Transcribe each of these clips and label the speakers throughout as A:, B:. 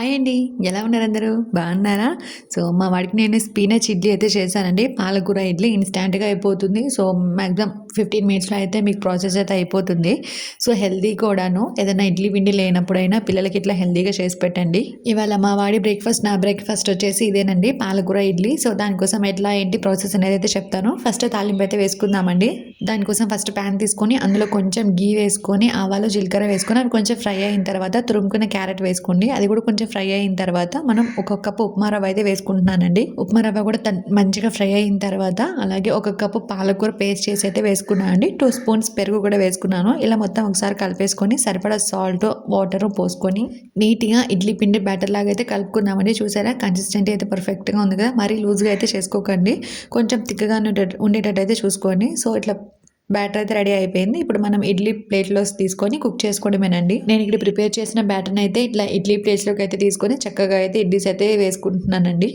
A: Hi అండి. ఎలా ఉన్నారు అందరూ? బాగున్నారా? సో మా వాడికి నేను స్పీనచ్ ఇడ్లీ అయితే చేశానండి. పాలకూర ఇడ్లీ ఇన్స్టాంట్గా అయిపోతుంది. సో మ్యాక్సిమం ఫిఫ్టీన్ మినిట్స్లో అయితే మీకు ప్రాసెస్ అయితే అయిపోతుంది. సో హెల్దీ కూడాను. ఏదైనా ఇడ్లీ పిండి లేనప్పుడైనా పిల్లలకి ఇట్లా హెల్దీగా చేసి పెట్టండి. ఇవాళ మా వాడి బ్రేక్ఫాస్ట్ నా బ్రేక్ఫాస్ట్ వచ్చేసి ఇదేనండి పాలకూర ఇడ్లీ. సో దానికోసం ఎట్లా ఏంటి ప్రాసెస్ అనేది అయితే చెప్తాను. ఫస్ట్ తాలింపు అయితే వేసుకుందామండి. దానికోసం ఫస్ట్ ప్యాన్ తీసుకొని అందులో కొంచెం గీ వేసుకొని ఆవాలు జీలకర్ర వేసుకొని అవి కొంచెం ఫ్రై అయిన తర్వాత తురుముకున్న క్యారెట్ వేసుకోండి. అది కూడా కొంచెం ఫ్రై అయిన తర్వాత మనం ఒక కప్పు ఉప్మా రవ్వ అయితే వేసుకుంటున్నానండి. ఉప్మా రవ్వ కూడా తన్- మంచిగా ఫ్రై అయిన తర్వాత అలాగే ఒక కప్పు పాలకూర పేస్ట్ చేసి అయితే వేసుకున్నాను అండి. టూ స్పూన్స్ పెరుగు కూడా వేసుకున్నాను. ఇలా మొత్తం ఒకసారి కలిపేసుకొని సరిపడా సాల్ట్ వాటర్ పోసుకొని నీట్గా ఇడ్లీ పిండి బ్యాటర్ లాగా అయితే కలుపుకున్నామండి. చూసారా? కన్సిస్టెంట్ అయితే పర్ఫెక్ట్గా ఉంది కదా? మరీ లూజ్గా అయితే చేసుకోకండి. కొంచెం తిక్కగా ఉండేటట్టు ఉండేటట్టు అయితే చూసుకోండి. సో ఇట్లా బ్యాటర్ అయితే రెడీ అయిపోయింది. ఇప్పుడు మనం ఇడ్లీ ప్లేట్లో తీసుకొని కుక్ చేసుకోవడమేనండి. నేను ఇక్కడ ప్రిపేర్ చేసిన బ్యాటర్ని అయితే ఇట్లా ఇడ్లీ ప్లేట్స్లోకి అయితే తీసుకొని చక్కగా అయితే ఇడ్లీస్ అయితే వేసుకుంటున్నానండి.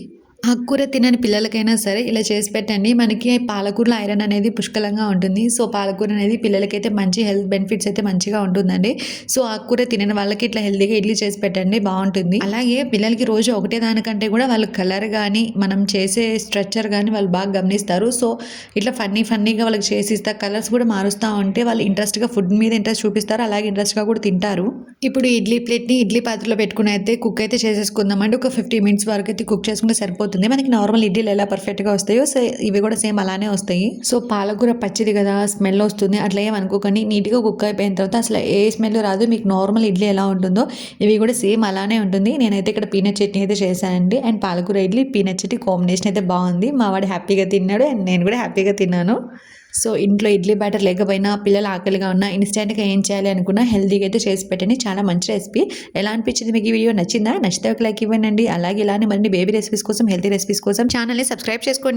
A: ఆకుకూర తినని పిల్లలకైనా సరే ఇలా చేసి పెట్టండి. మనకి పాలకూరలో ఐరన్ అనేది పుష్కలంగా ఉంటుంది. సో పాలకూర అనేది పిల్లలకైతే మంచి హెల్త్ బెనిఫిట్స్ అయితే మంచిగా ఉంటుందండి. సో ఆకుకూర తినని వాళ్ళకి ఇట్లా హెల్తీగా ఇడ్లీ చేసి పెట్టండి. బాగుంటుంది. అలాగే పిల్లలకి రోజు ఒకటే దానికంటే కూడా వాళ్ళు కలర్ కానీ మనం చేసే స్ట్రక్చర్ కానీ వాళ్ళు బాగా గమనిస్తారు. సో ఇట్లా ఫన్నీ ఫన్నీగా వాళ్ళకి చేసి ఇస్తా కలర్స్ కూడా మారుస్తూ ఉంటే వాళ్ళు ఇంట్రెస్ట్గా ఫుడ్ మీద ఇంట్రెస్ట్ చూపిస్తారు. అలాగే ఇంట్రెస్ట్గా కూడా తింటారు. ఇప్పుడు ఇడ్లీ ప్లేట్ని ఇడ్లీ పాత్రలో పెట్టుకుని అయితే కుక్ అయితే చేసేసుకుందామండి ఒక ఫిఫ్టీ మినిట్స్ వరకు అయితే కుక్ చేసుకుంటే సరిపోతుంది. మనకి నార్మల్ ఇడ్లీలు ఎలా పర్ఫెక్ట్గా వస్తాయో సో ఇవి కూడా సేమ్ అలానే వస్తాయి. సో పాలకూర పచ్చిది కదా స్మెల్ వస్తుంది. అట్లా ఏమనుకోకండి అనుకోకండి. నీట్గా కుక్ అయిపోయిన తర్వాత అసలు ఏ స్మెల్ రాదు. మీకు నార్మల్ ఇడ్లీ ఎలా ఉంటుందో ఇవి కూడా సేమ్ అలానే ఉంటుంది. నేనైతే ఇక్కడ పీనట్ చట్నీ అయితే చేశానండి. అండ్ పాలకూర ఇడ్లీ పీనట్ చట్నీ కాంబినేషన్ అయితే బాగుంది. మా వాడు హ్యాపీగా తిన్నాడు. అండ్ నేను కూడా హ్యాపీగా తిన్నాను. సో ఇంట్లో ఇడ్లీ బ్యాటర్ లేకపోయినా పిల్లలు ఆకలిగా ఉన్నా ఇన్స్టెంట్గా ఏం చేయాలి అనుకున్నా హెల్దీగా అయితే చేసి పెట్టండి. చాలా మంచి రెసిపీ. ఎలా అనిపించింది మీకు ఈ వీడియో? నచ్చిందా? నచ్చితే ఒక లైక్ ఇవ్వండి. అలాగే ఇలానే మరిన్ని బేబీ రెసిపీస్ కోసం హెల్తీ రెసిపీస్ కోసం ఛానల్ని సబ్స్క్రైబ్ చేసుకోండి.